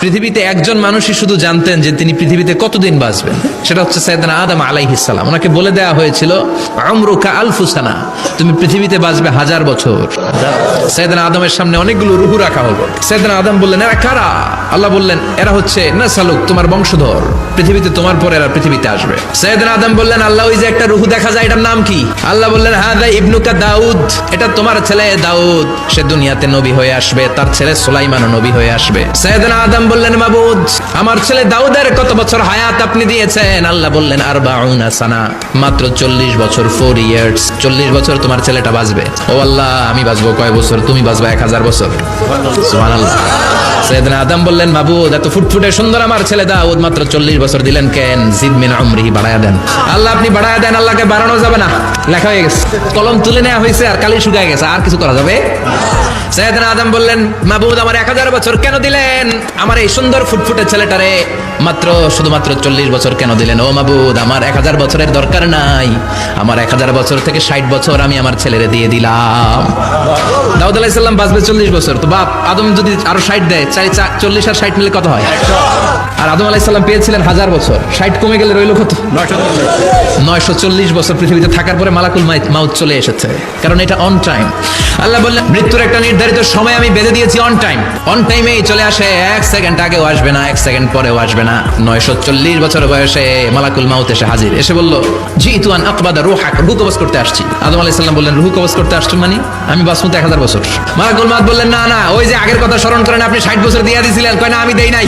পৃথিবীতে একজন মানুষই শুধু জানতেন যে তিনি পৃথিবীতে কতদিন বাঁচবেন। সেটা হচ্ছে সাইদানা আদম আলাইহিসাল্লাম ওনাকে বলে দেওয়া হয়েছিল, আমরুকা আলফুসানা, তুমি পৃথিবীতে বাঁচবে হাজার বছর। সাইদানা আদমের সামনে অনেকগুলো রুহু রাখা হলো। সাইদানা আদম বললেন, এরা কারা? আল্লাহ বললেন, এরা হচ্ছে না সালুক তোমার বংশধর। পৃথিবীতে তোমার পরে এরা পৃথিবীতে আসবে। সাইদানা আদম বললেন, আল্লাহ, ওই যে একটা রুহু দেখা যায়, এটার নাম কি? আল্লাহ বললেন হ্যাঁ দা ইবনুকা দাউদ, এটা তোমার ছেলে দাউদ। সে দুনিয়াতে নবী হয়ে আসবে, তার ছেলে সুলাইমান নবী হয়ে আসবে। সৈয়দনা আদম বললেন, মাবুদ, আমার ছেলে দাউদের কত বছর হায়াত আপনি দিয়েছেন? আল্লাহ বললেন আর বাউনা সানা, মাত্র চল্লিশ বছর ফোর ইয়ার্স চল্লিশ বছর তোমার ছেলেটা বাঁচবে। ও আল্লাহ, আমি বাঁচবো কয় বছর? তুমি বাঁচবে এক হাজার বছর? সুবহানাল্লাহ। সৈয়দনা আদম বললেন এত ফুটফুটে সুন্দর আমার ছেলে মাত্র চল্লিশ বছর দিলেন কেন? জিদ মিন আমরিহি বাড়ায়া দেন। আল্লাহ আপনি বাড়ায়া দেন, আল্লাহকে বাড়ানো যাবে না। লেখা হয়ে গেছে। কলম তুলে নেওয়া হয়েছে আর কালি শুকায় গেছে। আর কিছু করা যাবে? সৈয়দনা আদম বললেন আমার এক হাজার বছর কেন দিলেন? আমার এই সুন্দর ফুটফুটে ছেলেটারে মাত্র, শুধুমাত্র চল্লিশ বছর কেন দিলেন? ও মাবুদ, আমার এক হাজার বছরের দরকার নাই। আমার এক হাজার বছর থেকে ষাট বছর আমি আমার ছেলেরে দিয়ে দিলাম। দাউদ আলাইসাল্লাম বাঁচবে চল্লিশ বছর। তো বাপ, আদম যদি আরও ষাট দেয় চাই চল্লিশ আর ষাট মিলে কত হয়? আর আদম আলাইসাল্লাম পেয়েছিলেন হাজার বছর। ষাট কমে গেলে রইল কত? নয়শো চল্লিশ বছর পৃথিবীতে থাকার পরে মালাকুল মাউত চলে এসেছে। কারণ এটা অন টাইম আল্লাহ বললেন, মৃত্যুর একটা নির্ধারিত সময় আমি বেঁধে দিয়েছি অন টাইম অন টাইমেই চলে আসে, এক সেকেন্ড আগেও আসবে না, এক সেকেন্ড পরেও আসবে না। নয়শো চল্লিশ বছর বয়সে মালাকুল মাউত এসে হাজির। এসে বলল, জি তুয়ান আকবাদা রুহাক, রুহু কবজ করতে আসছি। আদম আলাইহিস সালাম বললেন, রুহু কবজ করতে আসছো মানে? আমি বাসমতে এক হাজার বছর। মালাকুল মাউত বললেন, না না, ওই যে আগের কথা স্মরণ করেন, আপনি ষাট বছর দিয়ে দিয়েছিলেন কয় না, আমি দেই নাই।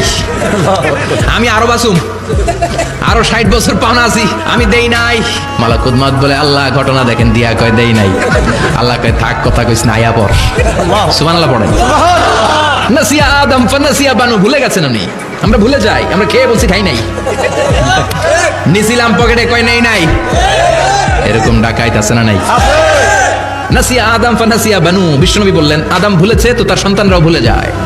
আমি আরও বাসুম আরও ষাট বছর পাওনা আছি আমি দেই নাই। মালাকুদ মাত বলে আল্লাহ ঘটনা দেখেন দিয়া কয় দেই নাই। আল্লাহ কয় থাক কথা কইস না আয়া পর। সুমান আল্লাহ পড়েন। নাসিয়া আদম ফানাসিয়া বানু ভুলে গেছেন উনি? আমরা ভুলে যাই আমরা খেয়ে বলছি খাই নাই। নিছিলাম পকেটে কয় নেই নাই। এরকম ডাকাইত আছে না নাই? নাসিয়া আদম ফানাসিয়া বানু বিষ্ণুনবী বললেন আদম ভুলেছে তো তার সন্তানরাও ভুলে যায়।